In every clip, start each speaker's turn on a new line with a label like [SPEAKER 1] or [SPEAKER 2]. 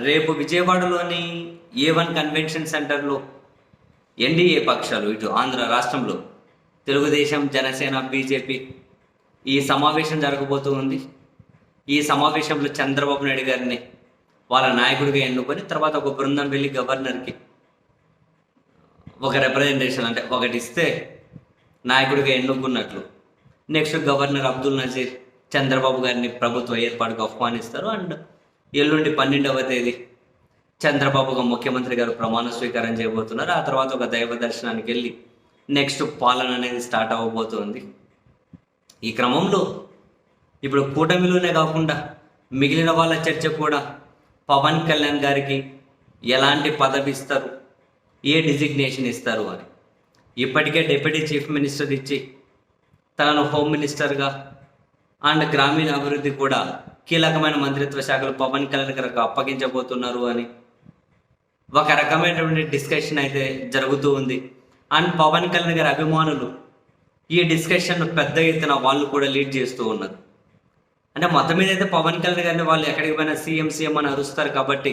[SPEAKER 1] రేపు విజయవాడలోని A one convention సెంటర్లో ఎన్డీఏ పక్షాలు ఇటు ఆంధ్ర రాష్ట్రంలో తెలుగుదేశం జనసేన బీజేపీ ఈ సమావేశం జరగబోతూ ఉంది. ఈ సమావేశంలో చంద్రబాబు నాయుడు గారిని వాళ్ళ నాయకుడిగా ఎన్నుకొని తర్వాత ఒక బృందం వెళ్ళి గవర్నర్కి ఒక రిప్రజెంటేషన్ అంటే ఒకటి ఇస్తే నాయకుడిగా ఎన్నుకున్నట్లు. నెక్స్ట్ గవర్నర్ అబ్దుల్ నజీర్ చంద్రబాబు గారిని ప్రభుత్వ ఏర్పాటుకు ఆహ్వానిస్తారు. అండ్ ఎల్లుండి పన్నెండవ తేదీ చంద్రబాబుగా ముఖ్యమంత్రి గారు ప్రమాణ స్వీకారం చేయబోతున్నారు. ఆ తర్వాత ఒక దైవ దర్శనానికి వెళ్ళి నెక్స్ట్ పాలన అనేది స్టార్ట్ అవ్వబోతుంది. ఈ క్రమంలో ఇప్పుడు కూటమిలోనే కాకుండా మిగిలిన వాళ్ళ చర్చ కూడా పవన్ కళ్యాణ్ గారికి ఎలాంటి పదవి ఇస్తారు? ఏ డిజిగ్నేషన్ ఇస్తారు అని. ఇప్పటికే డిప్యూటీ చీఫ్ మినిస్టర్ ఇచ్చి తనను హోమ్ మినిస్టర్గా అండ్ గ్రామీణ అభివృద్ధి కూడా కీలకమైన మంత్రిత్వ శాఖలు పవన్ కళ్యాణ్ గారికి అప్పగించబోతున్నారు అని. ఒక రకమైనటువంటి డిస్కషన్ అయితే జరుగుతూ ఉంది. అండ్ పవన్ కళ్యాణ్ గారి అభిమానులు ఈ డిస్కషన్ పెద్ద ఎత్తున వాళ్ళు కూడా లీడ్ చేస్తూ ఉన్నారు. అంటే మొత్తం మీద అయితే పవన్ కళ్యాణ్ గారిని వాళ్ళు ఎక్కడికి పోయినా సీఎం సీఎం అని అరుస్తారు కాబట్టి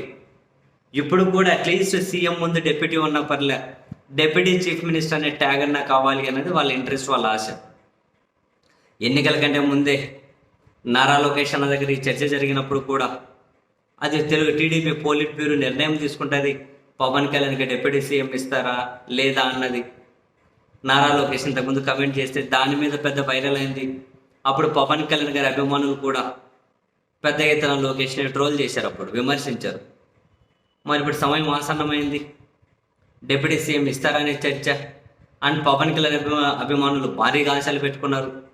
[SPEAKER 1] ఇప్పుడు కూడా అట్లీస్ట్ సీఎం ముందు డెప్యూటీ ఉన్న పర్లే డెప్యూటీ చీఫ్ మినిస్టర్ అనే ట్యాగ్ అన్నా కావాలి అనేది వాళ్ళ ఇంట్రెస్ట్ వాళ్ళ ఆశ. ఎన్నికల కంటే ముందే నారా లోకేష్ అన్న దగ్గర ఈ చర్చ జరిగినప్పుడు కూడా అది తెలుగు టీడీపీ పోలిట్ బ్యూరో నిర్ణయం తీసుకుంటుంది. పవన్ కళ్యాణ్కి డిప్యూటీ సీఎం ఇస్తారా లేదా అన్నది. నారా లోకేష్ ఇంతకుముందు కమెంట్ చేస్తే దాని మీద పెద్ద వైరల్ అయింది. అప్పుడు పవన్ కళ్యాణ్ గారి అభిమానులు కూడా పెద్ద ఎత్తున లోకేష్ని ట్రోల్ చేశారు అప్పుడు విమర్శించారు. మరి ఇప్పుడు సమయం ఆసన్నమైంది. డిప్యూటీ సీఎం ఇస్తారనే చర్చ. అండ్ పవన్ కళ్యాణ్ అభిమానులు భారీగా ఆశలు పెట్టుకున్నారు.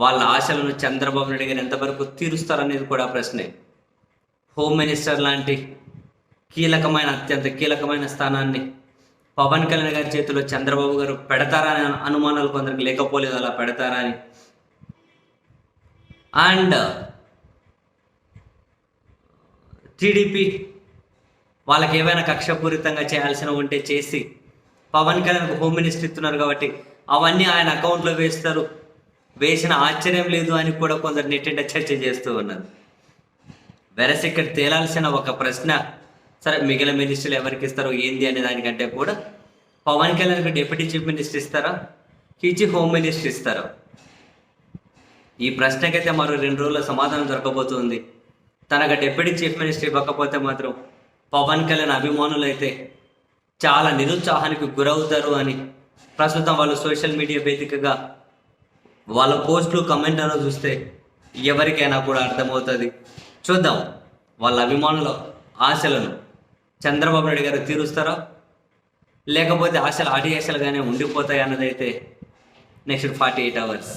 [SPEAKER 1] వాళ్ళ ఆశలను చంద్రబాబు నాయుడు గారు ఎంతవరకు తీరుస్తారనేది కూడా ప్రశ్నే. హోమ్ మినిస్టర్ లాంటి కీలకమైన అత్యంత కీలకమైన స్థానాన్ని పవన్ కళ్యాణ్ గారి చేతిలో చంద్రబాబు గారు పెడతారా అనే అనుమానాలు కొందరికి లేకపోలేదు అలా పెడతారా అని. అండ్ టీడీపీ వాళ్ళకి ఏమైనా కక్షపూరితంగా చేయాల్సిన ఉంటే చేసి పవన్ కళ్యాణ్కు హోమ్ మినిస్టర్ ఇస్తున్నారు కాబట్టి అవన్నీ ఆయన అకౌంట్లో వేస్తారు. వేసిన ఆశ్చర్యం లేదు అని కూడా కొందరు నెట్టింట చర్చ చేస్తూ ఉన్నారు. వెరస్ ఇక్కడ తేలాల్సిన ఒక ప్రశ్న సరే మిగిలిన మినిస్టర్లు ఎవరికి ఇస్తారో ఏంది? అనే దానికంటే కూడా పవన్ కళ్యాణ్కి డిప్యూటీ చీఫ్ మినిస్టర్ ఇస్తారా? ఇచ్చి హోమ్ మినిస్టర్ ఇస్తారా? ఈ ప్రశ్నకైతే మరో రెండు రోజుల సమాధానం దొరకబోతుంది. తనకు డిప్యూటీ చీఫ్ మినిస్టర్ ఇవ్వకపోతే మాత్రం పవన్ కళ్యాణ్ అభిమానులు అయితే చాలా నిరుత్సాహానికి గురవుతారు అని ప్రస్తుతం వాళ్ళు సోషల్ మీడియా వేదికగా వాళ్ళ పోస్టులు అలా చూస్తే ఎవరికైనా కూడా అర్థమవుతుంది. చూద్దాం వాళ్ళ అభిమానుల ఆశలను చంద్రబాబు నాయుడు గారు తీరుస్తారా? లేకపోతే ఆశలు ఆటి ఆశలుగానే ఉండిపోతాయి అన్నదైతే నెక్స్ట్ ఫార్టీ ఎయిట్ అవర్స్.